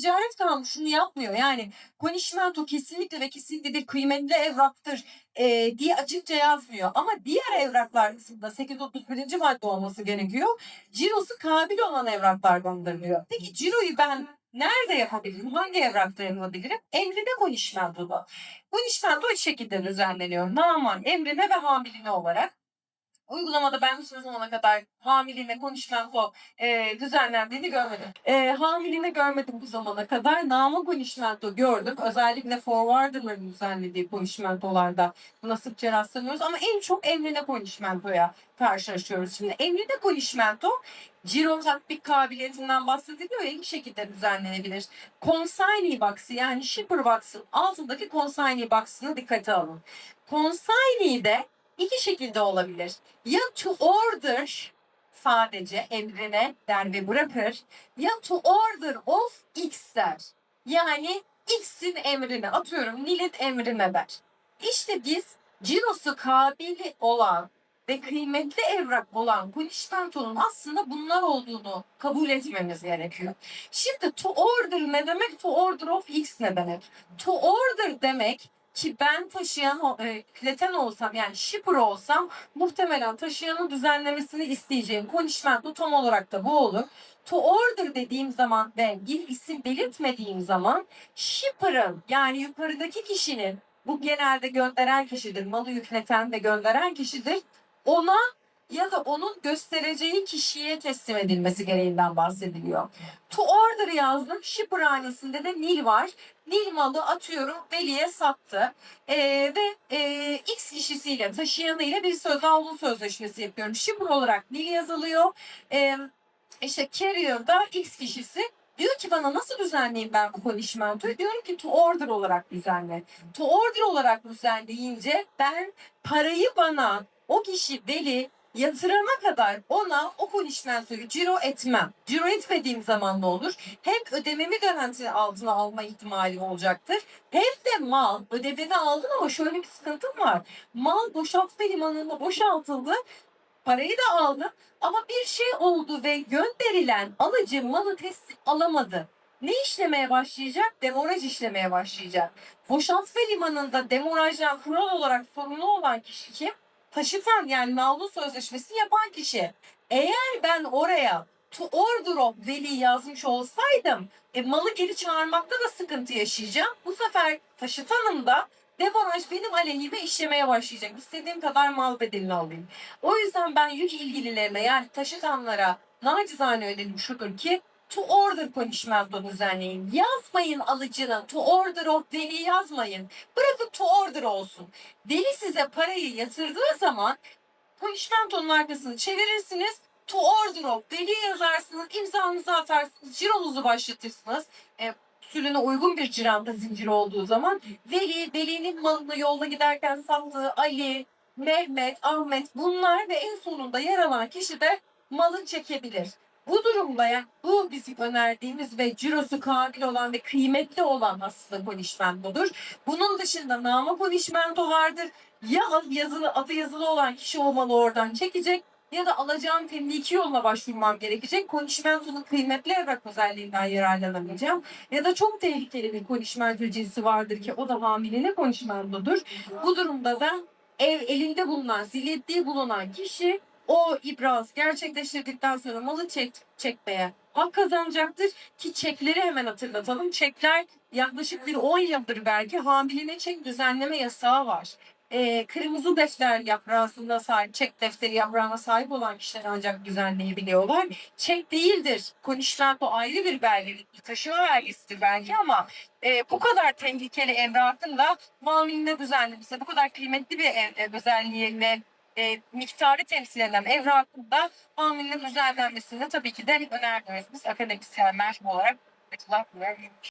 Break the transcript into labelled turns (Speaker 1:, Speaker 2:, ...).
Speaker 1: ticaret kanunu şunu yapmıyor. Yani konişmento kesinlikle ve kesinlikle bir kıymetli evraktır e, diye açıkça yazmıyor. Ama diğer evraklar kısmında 831. madde olması gerekiyor. Cirosu kabil olan evraklardandır diyor. Peki ciroyu ben nerede yapabilirim? Hangi evrakta yapabilirim? Emrine konişmentoda. Konişmento üç şekilde düzenleniyor. Naman, emrine ve hamiline olarak. Uygulamada ben şu zamana kadar hamiline konuşmento e, düzenlendiğini görmedim. E, hamiline görmedim bu zamana kadar. Nama konuşmento gördüm. Özellikle forwarderların düzenlediği konuşmentolarda buna sıkça rastlanıyoruz. Ama en çok emrine konuşmentoya karşılaşıyoruz. Şimdi emrine konuşmento Ciro tatbik kabiliyetinden bahsediliyor ya iki şekilde düzenlenebilir. Consignee box'ı yani shipper box'ın altındaki consignee box'ını dikkate alın. Consignee'de iki şekilde olabilir. Ya to order sadece emrine der ve bırakır ya to order of X der. Yani X'in emrine atıyorum Nil'in emrine der. İşte biz cirosu kabili olan ve kıymetli evrak olan konişmentonun aslında bunlar olduğunu kabul etmemiz gerekiyor. Şimdi to order ne demek? To order of X ne demek? To order demek ki ben taşıyan, e, ileten olsam yani shipper olsam muhtemelen taşıyanın düzenlemesini isteyeceğim. Konişmento tam olarak da bu olur. To order dediğim zaman ve bir isim belirtmediğim zaman shipper'ın yani yukarıdaki kişinin bu genelde gönderen kişidir. Malı yükleten ve gönderen kişidir. Ona ya da onun göstereceği kişiye teslim edilmesi gereğinden bahsediliyor. To order yazdım. Shipper hanesinde de Nil var. Nil malı atıyorum Veli'ye sattı. Ee, ve e, X kişisiyle taşıyanıyla bir söz alma sözleşmesi yapıyorum. Shipper olarak Nil yazılıyor. Ee, işte carrier'da X kişisi diyor ki bana nasıl düzenleyeyim ben bu konuşmentoyu? Diyorum ki to order olarak düzenle. To order olarak düzenleyince ben parayı bana o kişi Veli yatırana kadar ona o konuşmentoyu ciro etmem. Ciro etmediğim zaman ne olur? Hem ödememi garanti altına alma ihtimali olacaktır. Hem de mal ödemeni aldın ama şöyle bir sıkıntım var. Mal boşaltma limanında boşaltıldı. Parayı da aldım ama bir şey oldu ve gönderilen alıcı malı teslim alamadı. Ne işlemeye başlayacak? Demoraj işlemeye başlayacak. Boşaltma limanında demorajdan kural olarak sorumlu olan kişi kim? Taşıtan yani navlu sözleşmesi yapan kişi. Eğer ben oraya to order of veli yazmış olsaydım e, malı geri çağırmakta da sıkıntı yaşayacağım. Bu sefer taşıtanım da demonaj benim aleyhime işlemeye başlayacak. İstediğim kadar mal bedelini alayım. O yüzden ben yük ilgililerine yani taşıtanlara nacizane önerim şudur ki to order konuşmazda düzenleyin. Yazmayın alıcının to order of veli yazmayın. Bırakın to order olsun. Veli size parayı yatırdığı zaman konuşmentonun arkasını çevirirsiniz. To order of veli yazarsınız, imzanızı atarsınız, cironuzu başlatırsınız. E, usulüne uygun bir ciranda zincir olduğu zaman Veli, Veli'nin malını yolda giderken sattığı Ali, Mehmet, Ahmet bunlar ve en sonunda yer alan kişi de malı çekebilir. Bu durumda ya bu bizim önerdiğimiz ve cirosu kabil olan ve kıymetli olan aslında konişmentodur. Bunun dışında nama konişmento vardır. Ya yazılı, adı yazılı olan kişi o malı oradan çekecek ya da alacağım temliki yoluna başvurmam gerekecek. Konişmentonun kıymetli evrak özelliğinden yararlanabileceğim. Ya da çok tehlikeli bir konişmento cinsi vardır ki o da hamiline konişmentodur. Bu durumda da ev elinde bulunan, zilletliği bulunan kişi o ibraz gerçekleştirdikten sonra malı çek, çekmeye hak kazanacaktır. Ki çekleri hemen hatırlatalım. Çekler yaklaşık bir 10 yıldır belki hamiline çek düzenleme yasağı var. Ee, kırmızı defter yaprağına sahip, çek defteri yaprağına sahip olan kişiler ancak düzenleyebiliyorlar. Çek değildir. Konişmento ayrı bir belge, bir taşıma belgesidir belki ama e, bu kadar tehlikeli evrakın da mamuline düzenlemesi, bu kadar kıymetli bir ev, ev özelliği ve e, miktarı temsil eden evrakın da mamuline düzenlenmesini tabii ki de önerdiğimiz biz akademisyenler olarak açılar